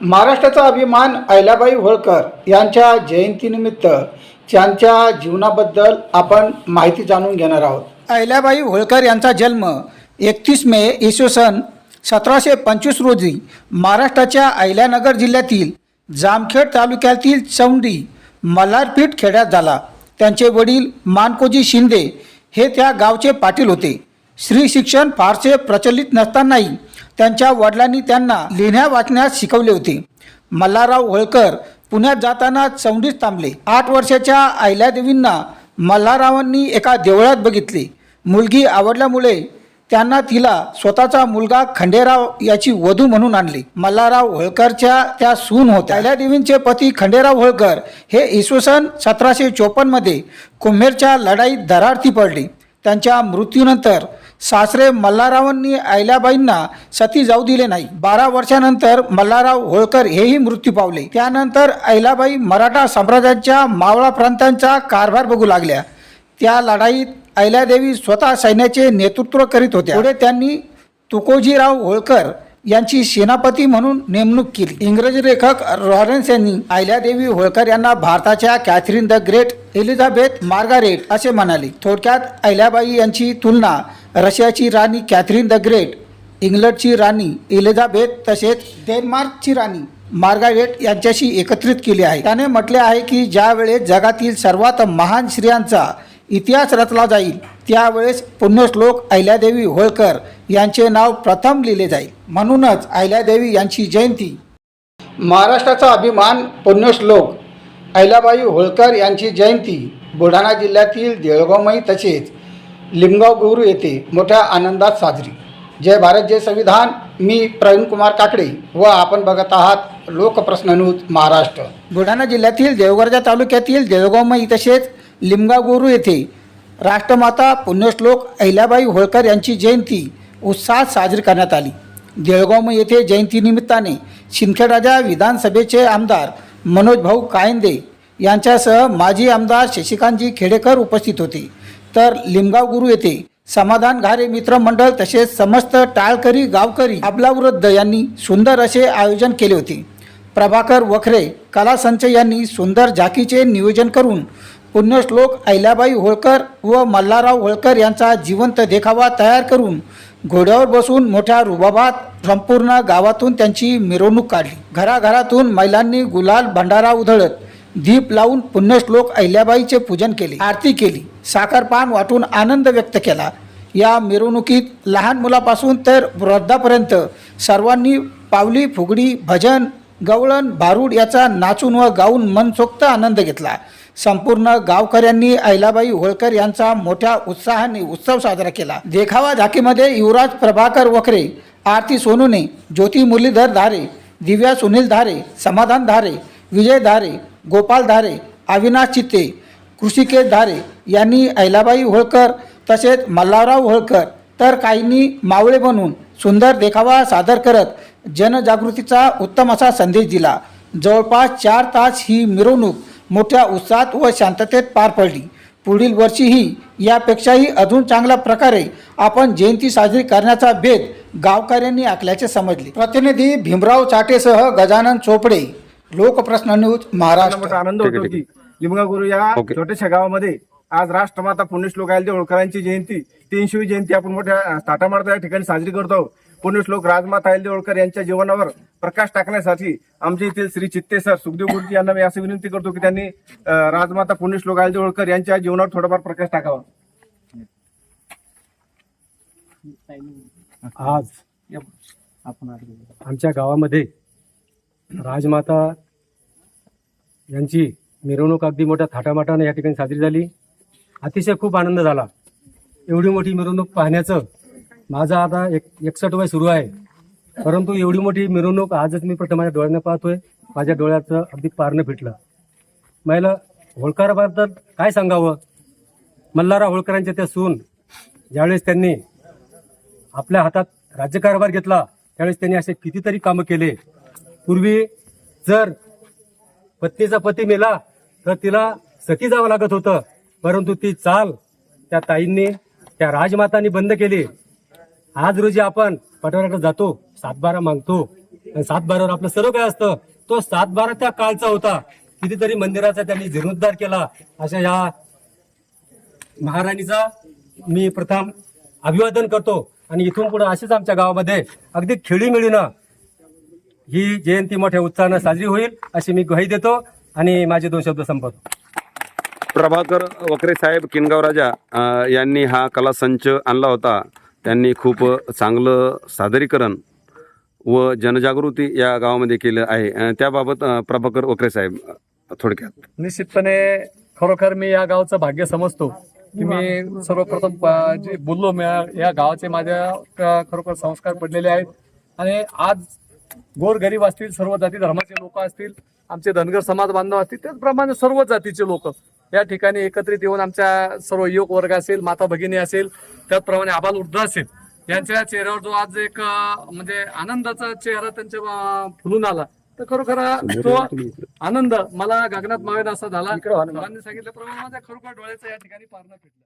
महाराष्ट्राचा अभिमान अहिल्याबाई होळकर यांच्या जयंतीनिमित्त त्यांच्या जीवनाबद्दल आपण माहिती जाणून घेणार आहोत. अहिल्याबाई होळकर यांचा जन्म एकतीस मे इसवी सन सतराशे पंचवीस रोजी महाराष्ट्राच्या अहिल्यानगर जिल्ह्यातील जामखेड तालुक्यातील चौंडी मल्हारपीठ खेड्यात झाला. त्यांचे वडील मानकोजी शिंदे हे त्या गावचे पाटील होते. स्त्री शिक्षण फारसे प्रचलित नसतानाही त्यांच्या वडिलांनी त्यांना लिहिण्या वाचण्यास शिकवले होते. मल्हारराव होळकर पुण्यात जाताना चौंडीत थांबले. आठ वर्षाच्या अहिल्यादेवींना मल्हाररावांनी एका देवळात बघितले. मुलगी आवडल्यामुळे त्यांना तिला स्वतःचा मुलगा खंडेराव याची वधू म्हणून आणले. मल्हारराव होळकरच्या त्या सून होत्या. अहिल्यादेवींचे पती खंडेराव होळकर हे इसवी सन सतराशे चोपन्नमध्ये कुंभेरच्या लढाईत दरार्थी पडले. त्यांच्या मृत्यूनंतर सासरे मल्हाररावांनी अहिल्याबाईंना सती जाऊ दिले नाही. बारा वर्षानंतर मल्हारराव होळकर हेही मृत्यू पावले. त्यानंतर अहिल्याबाई मराठा साम्राज्याच्या मावळा प्रांतांचा कारभार बघू लागल्या. त्या लढाईत अहिल्यादेवी स्वतः सैन्याचे नेतृत्व करीत होत्या. पुढे त्यांनी तुकोजीराव होळकर यांची सेनापती म्हणून नेमणूक केली. इंग्रजी लेखक रॉरेन्स यांनी अहिल्यादेवी होळकर यांना भारताच्या Catherine the great Elizabeth Margaret असे म्हणाले. थोडक्यात अहिल्याबाई यांची तुलना रशियाची राणी कॅथरीन द ग्रेट इंग्लंडची राणी इलिझाबेथ तसेच डेन्मार्कची राणी मार्गारेट यांच्याशी एकत्रित केली आहे. त्याने म्हटले आहे की ज्यावेळेस जगातील सर्वात महान स्त्रियांचा इतिहास रचला जाईल त्यावेळेस पुण्यश्लोक अहिल्यादेवी होळकर यांचे नाव प्रथम लिहिले जाईल. म्हणूनच अहिल्यादेवी यांची जयंती. महाराष्ट्राचा अभिमान पुण्यश्लोक अहिल्याबाई होळकर यांची जयंती बुलढाणा जिल्ह्यातील देळगावमयी तसेच लिमगाव गुरु येथे मोठ्या आनंदात साजरी. जय भारत जय संविधान. मी प्रवीण कुमार काकडे व आपण बघत आहात लोकप्रश्न न्यूज महाराष्ट्र. बुलढाणा जिल्ह्यातील देवगडजा तालुक्यातील देळगावमही तसेच लिमगाव गुरु येथे राष्ट्रमाता पुण्यश्लोक अहिल्याबाई होळकर यांची जयंती उत्साहात साजरी करण्यात आली. देळगाव येथे जयंतीनिमित्ताने शिंदखेडराजा विधानसभेचे आमदार मनोज भाऊ कायंदे यांच्यासह माजी आमदार शशिकांतजी खेडेकर उपस्थित होते. तर लिमगाव गुरु येथे समाधान घारे मित्र मंडळ तसेच समस्त टाळकरी गावकरी आपलावृद्ध यांनी सुंदर असे आयोजन केले होते. प्रभाकर वखरे कलासंच यांनी सुंदर झाकीचे नियोजन करून पुण्यश्लोक अहिल्याबाई होळकर व मल्हारराव होळकर यांचा जिवंत देखावा तयार करून घोड्यावर बसून मोठ्या रुबाबात संपूर्ण गावातून त्यांची मिरवणूक काढली. घराघरातून महिलांनी गुलाल भंडारा उधळत दीप लावून पुण्यश्लोक अहिल्याबाईचे पूजन केले आरती केली साखरपान वाटून आनंद व्यक्त केला. या मिरवणुकीत लहान मुलापासून तर वृद्धापर्यंत सर्वांनी पावली फुगडी भजन गवळण भारूड याचा नाचून व गाऊन मनसोक्त आनंद घेतला. संपूर्ण गावकऱ्यांनी अहिलाबाई होळकर यांचा मोठ्या उत्साहाने उत्सव साजरा केला. देखावा झाकीमध्ये युवराज प्रभाकर वखरे आरती सोनूने ज्योती मुरलीधर धारे दिव्या सुनील धारे समाधान धारे विजय धारे गोपाल धारे अविनाश चिते कृषिकेश धारे यांनी अहिलाबाई होळकर तसेच मल्हारराव होळकर तर काहींनी मावळे बनून सुंदर देखावा सादर करत जनजागृतीचा उत्तम असा संदेश दिला. जवळपास चार तास ही मिरवणूक मोठ्या उत्साहात व शांततेत पार पडली. पुढील वर्षीही यापेक्षाही अजून चांगल्या प्रकारे आपण जयंती साजरी करण्याचा भेद गावकऱ्यांनी आखल्याचे समजले. प्रतिनिधी भीमराव चाटेसह गजानन चोपडे लोकप्रश्न न्यूज महाराष्ट्र आनंद होतो की लिमगा गुरु या. छोट्याशा गावामध्ये आज राष्ट्रमाता पुण्यश्लोक आयलदेव होळकरांची जयंती तीनशेवी जयंती आपण मोठ्या थाटा मारता या ठिकाणी साजरी करतो पुण्यश्लोक राजमाता आयलदेव होळकर यांच्या जीवनावर प्रकाश टाकण्यासाठी आमच्या येथील श्री चित्ते सर सुखदेव गुरुजी यांना मी असं विनंती करतो की त्यांनी राजमाता पुण्यश्लोक आयलदेव होळकर यांच्या जीवनावर थोडाफार प्रकाश टाकावा. आज आमच्या गावामध्ये राजमाता यांची मिरवणूक अगदी मोठ्या थाटामाटाने या ठिकाणी साजरी झाली. अतिशय खूप आनंद झाला. एवढी मोठी मिरवणूक पाहण्याचं माझं आता एक एकसठ वय सुरू आहे. परंतु एवढी मोठी मिरवणूक आजच मी प्रथम माझ्या डोळ्यानं पाहतोय. माझ्या डोळ्याचं अगदी पारणं फिटलं. मला होळकराबद्दल काय सांगावं? मल्हारा होळकरांच्या त्या सून ज्यावेळेस त्यांनी आपल्या हातात राज्यकारभार घेतला त्यावेळेस त्यांनी असे कितीतरी कामं केले. पूर्वी जर पत्नीचा पती मेला तर तिला सती जावं लागत होतं. परंतु ती चाल त्या ताईंनी त्या राजमातांनी बंद केली. आज रोजी आपण पटवाऱ्याकडे जातो सातबारा मागतो. सातबारावर आपलं सर्व काय असतं? तो सातबारा त्या काळचा होता. कितीतरी मंदिराचा त्यांनी जीर्णोद्धार केला. अशा या महाराणीचा मी प्रथम अभिवादन करतो. आणि इथून पुढे असेच आमच्या गावामध्ये अगदी खेळीमेळीनं ही जयंती मोठ्या उत्साहानं साजरी होईल अशी मी ग्वाही देतो आणि माझे दोन शब्द संपवतो. प्रभाकर वकरे साहेब किनगाव राजा अ, यांनी हा कला संच आणला होता. त्यांनी खूप चांगलं सादरीकरण व जनजागृती या गावामध्ये केलं आहे. त्याबाबत प्रभाकर वकरे साहेब थोडक्यात. निश्चितपणे खरोखर मी या गावचं भाग्य समजतो की मी सर्वप्रथम जे बोललो मी या गावाचे माझ्या खरोखर संस्कार पडलेले आहेत. आणि आज गोरगरीब असतील सर्व जाती धर्माचे लोक असतील आमचे धनगर समाज बांधव असतील त्याचप्रमाणे सर्व जातीचे लोक या ठिकाणी एकत्रित येऊन आमच्या सर्व युवक वर्ग असेल माता भगिनी असेल त्याचप्रमाणे आबाल वृद्ध असेल यांच्या चेहऱ्यावर जो आज एक म्हणजे आनंदाचा चेहरा त्यांच्या फुलून आला. तर खरोखर तो आनंद मला गगनात मावेन असा झाला. सांगितल्याप्रमाणे माझ्या खरोखर डोळ्याचं या ठिकाणी पारणं फिटलं.